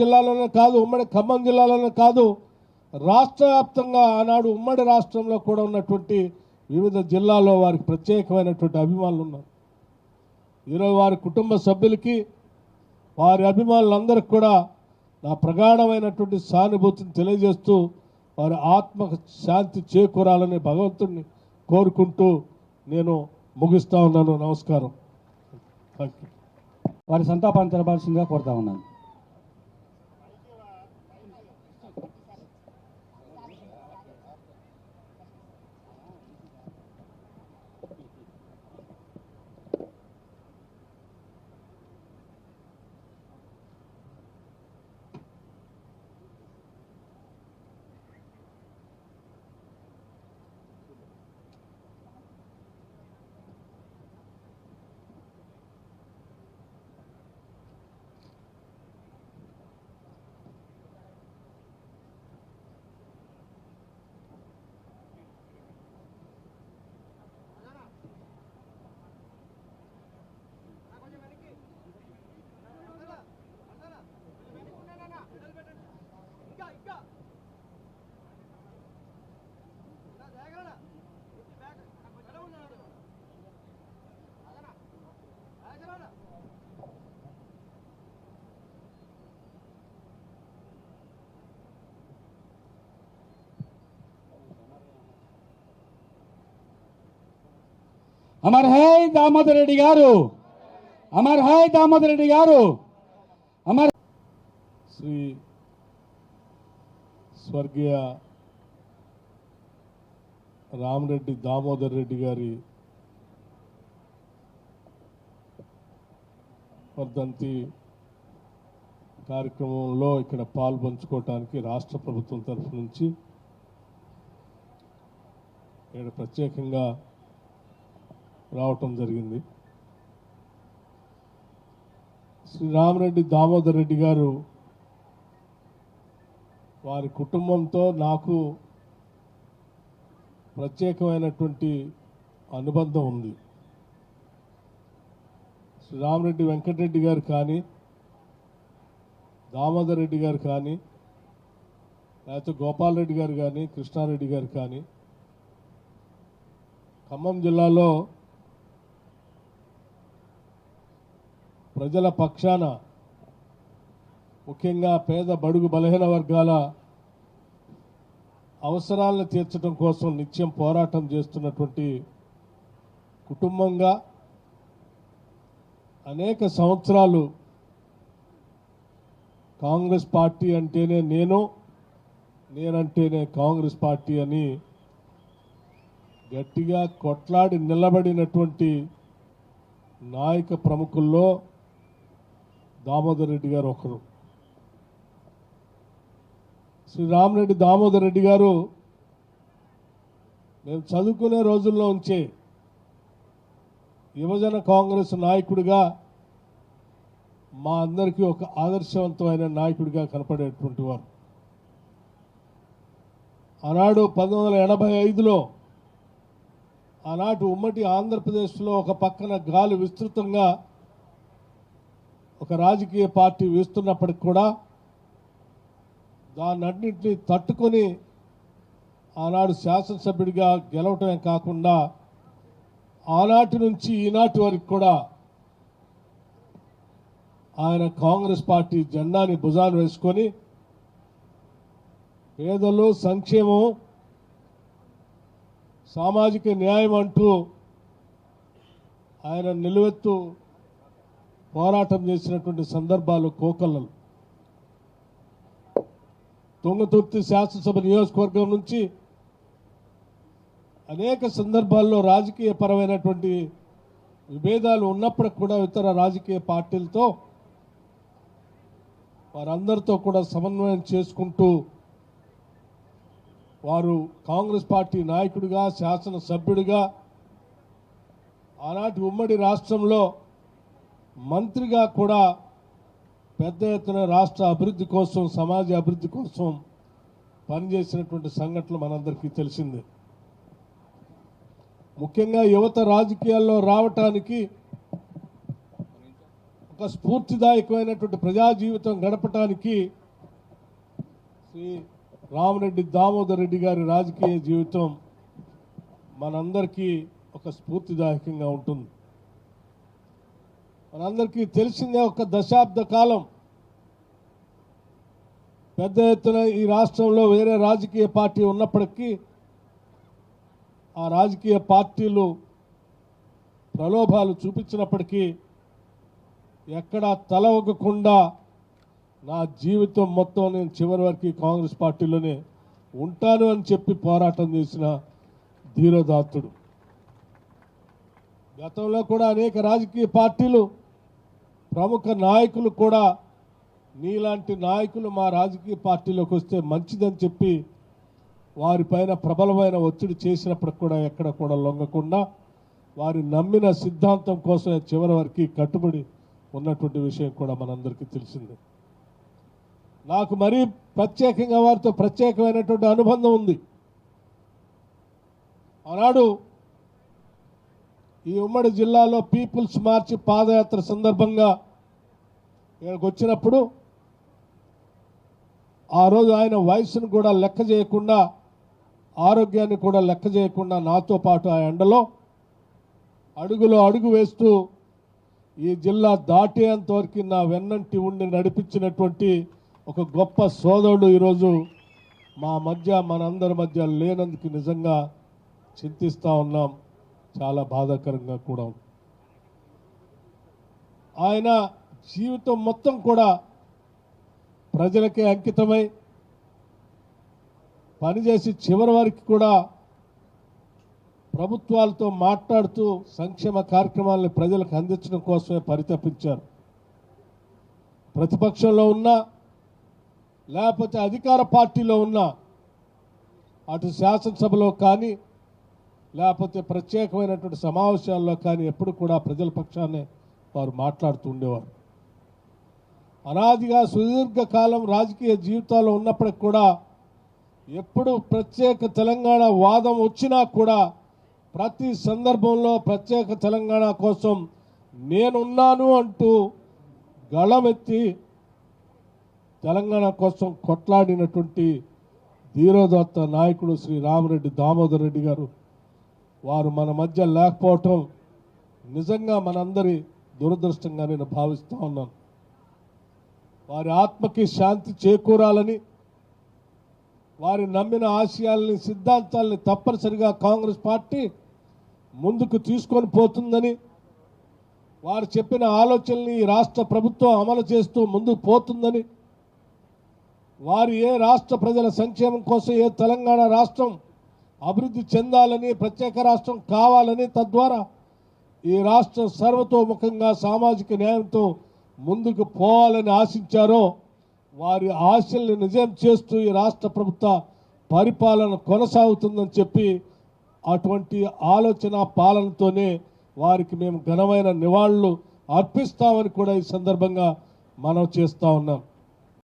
జిల్లాలోనే కాదు ఉమ్మడి ఖమ్మం జిల్లాలోనే కాదు రాష్ట్ర వ్యాప్తంగా ఆనాడు ఉమ్మడి రాష్ట్రంలో కూడా ఉన్నటువంటి వివిధ జిల్లాల్లో వారికి ప్రత్యేకమైనటువంటి అభిమానులు ఉన్నారు. ఈరోజు వారి కుటుంబ సభ్యులకి వారి అభిమానులందరికీ కూడా నా ప్రగాఢమైనటువంటి సానుభూతిని తెలియజేస్తూ వారి ఆత్మ శాంతి చేకూరాలని భగవంతుడిని కోరుకుంటూ నేను ముగిస్తా ఉన్నాను. నమస్కారం. థ్యాంక్ యూ వారి సంతాపాన్ని తెలపాల్సిందిగా కోరుతా ఉన్నాను. అమర్ హై దామోదర్ రెడ్డి గారు. అమర్ హై దామోదర్ రెడ్డి గారు. అమర్ శ్రీ స్వర్గీయ రామరెడ్డి దామోదర్ రెడ్డి గారి వర్ధంతి కార్యక్రమంలో ఇక్కడ పాల్పంచుకోవటానికి రాష్ట్ర ప్రభుత్వం తరఫు నుంచి ఇక్కడ ప్రత్యేకంగా రావటం జరిగింది. శ్రీ రామరెడ్డి దామోదర్ రెడ్డి గారు వారి కుటుంబంతో నాకు ప్రత్యేకమైనటువంటి అనుబంధం ఉంది. శ్రీ రామరెడ్డి వెంకటరెడ్డి గారు కానీ దామోదర్ రెడ్డి గారు కానీ లేకపోతే గోపాల్ రెడ్డి గారు కానీ కృష్ణారెడ్డి గారు కానీ ఖమ్మం జిల్లాలో ప్రజల పక్షాన ముఖ్యంగా పేద బడుగు బలహీన వర్గాల అవసరాలను తీర్చడం కోసం నిత్యం పోరాటం చేస్తున్నటువంటి కుటుంబంగా అనేక సంవత్సరాలు కాంగ్రెస్ పార్టీ అంటేనే నేను నేనంటేనే కాంగ్రెస్ పార్టీ అని గట్టిగా కొట్లాడి నిలబడినటువంటి నాయక ప్రముఖుల్లో దామోదర్ రెడ్డి గారు ఒకరు. శ్రీ రామరెడ్డి దామోదర్ రెడ్డి గారు మేము చదువుకునే రోజుల్లో ఉంచే యువజన కాంగ్రెస్ నాయకుడిగా మా అందరికీ ఒక ఆదర్శవంతమైన నాయకుడిగా కనపడేటువంటి వారు. ఆనాడు పంతొమ్మిది వందల ఎనభై ఐదులో ఆనాటి ఉమ్మడి ఆంధ్రప్రదేశ్లో ఒక పక్కన గాలి విస్తృతంగా ఒక రాజకీయ పార్టీ వీస్తున్నప్పటికి కూడా దాన్నన్నింటినీ తట్టుకొని ఆనాడు శాసనసభ్యుడిగా గెలవటమే కాకుండా ఆనాటి నుంచి ఈనాటి వరకు కూడా ఆయన కాంగ్రెస్ పార్టీ జెండాని భుజాన్ని వేసుకొని పేదలు సంక్షేమం సామాజిక న్యాయం అంటూ ఆయన నిలువెత్తు పోరాటం చేసినటువంటి సందర్భాలు కోకల్లలు. తుంగతుర్తి శాసనసభ నియోజకవర్గం నుంచి అనేక సందర్భాల్లో రాజకీయ పరమైనటువంటి విభేదాలు ఉన్నప్పటికి కూడా ఇతర రాజకీయ పార్టీలతో వారందరితో కూడా సమన్వయం చేసుకుంటూ వారు కాంగ్రెస్ పార్టీ నాయకుడిగా శాసనసభ్యుడిగా ఆనాటి ఉమ్మడి రాష్ట్రంలో మంత్రిగా కూడా పెద్ద ఎత్తున రాష్ట్ర అభివృద్ధి కోసం సమాజ అభివృద్ధి కోసం పనిచేసినటువంటి సంఘటనలు మనందరికీ తెలిసిందే. ముఖ్యంగా యువత రాజకీయాల్లో రావటానికి ఒక స్ఫూర్తిదాయకమైనటువంటి ప్రజా జీవితం గడపటానికి శ్రీ రామరెడ్డి దామోదర్ రెడ్డి గారి రాజకీయ జీవితం మనందరికీ ఒక స్ఫూర్తిదాయకంగా ఉంటుంది. మనందరికీ తెలిసిందే ఒక దశాబ్ద కాలం. పెద్ద ఎత్తున ఈ రాష్ట్రంలో వేరే రాజకీయ పార్టీ ఉన్నప్పటికీ ఆ రాజకీయ పార్టీలు ప్రలోభాలు చూపించినప్పటికీ ఎక్కడా తల నా జీవితం మొత్తం నేను చివరి వరకు కాంగ్రెస్ పార్టీలోనే ఉంటాను అని చెప్పి పోరాటం చేసిన ధీరోదాత్తుడు గతంలో కూడా అనేక రాజకీయ పార్టీలు ప్రముఖ నాయకులు కూడా నీలాంటి నాయకులు మా రాజకీయ పార్టీలోకి వస్తే మంచిదని చెప్పి వారిపైన ప్రబలమైన ఒత్తిడి చేసినప్పుడు కూడా ఎక్కడ కూడా లొంగకుండా వారి నమ్మిన సిద్ధాంతం కోసం చివరి వరకు కట్టుబడి ఉన్నటువంటి విషయం కూడా మనందరికీ తెలిసిందే. నాకు మరీ ప్రత్యేకంగా వారితో ప్రత్యేకమైనటువంటి అనుబంధం ఉంది. ఆనాడు ఈ ఉమ్మడి జిల్లాలో పీపుల్స్ మార్చి పాదయాత్ర సందర్భంగా ఇక్కడికి వచ్చినప్పుడు ఆ రోజు ఆయన వయసును కూడా లెక్క చేయకుండా ఆరోగ్యాన్ని కూడా లెక్క చేయకుండా నాతో పాటు ఆ ఎండలో అడుగులో అడుగు వేస్తూ ఈ జిల్లా దాటేంత వరకు నా వెన్నంటి ఉండి నడిపించినటువంటి ఒక గొప్ప సోదరుడు ఈరోజు మా మధ్య మనందరి మధ్య లేనందుకు నిజంగా చింతిస్తూ ఉన్నాం. చాలా బాధాకరంగా కూడా ఉంది. ఆయన జీవితం మొత్తం కూడా ప్రజలకే అంకితమై పనిచేసి చివరి వరకు కూడా ప్రభుత్వాలతో మాట్లాడుతూ సంక్షేమ కార్యక్రమాలను ప్రజలకు అందించడం కోసమే పరితపించారు. ప్రతిపక్షంలో ఉన్నా లేకపోతే అధికార పార్టీలో ఉన్నా అటు శాసనసభలో కానీ లేకపోతే ప్రత్యేకమైనటువంటి సమావేశాల్లో కానీ ఎప్పుడు కూడా ప్రజల పక్షాన్నే వారు మాట్లాడుతూ ఉండేవారు. అనాదిగా సుదీర్ఘకాలం రాజకీయ జీవితాల్లో ఉన్నప్పటికి కూడా ఎప్పుడు ప్రత్యేక తెలంగాణ వాదం వచ్చినా కూడా ప్రతి సందర్భంలో ప్రత్యేక తెలంగాణ కోసం నేనున్నాను అంటూ గళమెత్తి తెలంగాణ కోసం కొట్లాడినటువంటి ధీరోదత్త నాయకుడు శ్రీ రామరెడ్డి దామోదర్ రెడ్డి గారు వారు మన మధ్య లేకపోవటం నిజంగా మనందరి దురదృష్టంగా నేను భావిస్తూ ఉన్నాను. వారి ఆత్మకి శాంతి చేకూరాలని వారి నమ్మిన ఆశయాల్ని సిద్ధాంతాలని తప్పనిసరిగా కాంగ్రెస్ పార్టీ ముందుకు తీసుకొని పోతుందని వారు చెప్పిన ఆలోచనల్ని ఈ రాష్ట్ర ప్రభుత్వం అమలు చేస్తూ ముందుకు పోతుందని వారు ఏ రాష్ట్ర ప్రజల సంక్షేమం కోసం ఏ తెలంగాణ రాష్ట్రం అభివృద్ధి చెందాలని ప్రత్యేక రాష్ట్రం కావాలని తద్వారా ఈ రాష్ట్రం సర్వతోముఖంగా సామాజిక న్యాయంతో ముందుకు పోవాలని ఆశించారో వారి ఆశల్ని నిజం చేస్తూ ఈ రాష్ట్ర ప్రభుత్వ పరిపాలన కొనసాగుతుందని చెప్పి అటువంటి ఆలోచన పాలనతోనే వారికి మేము ఘనమైన నివాళులు అర్పిస్తామని కూడా ఈ సందర్భంగా మనం చేస్తూ ఉన్నాం.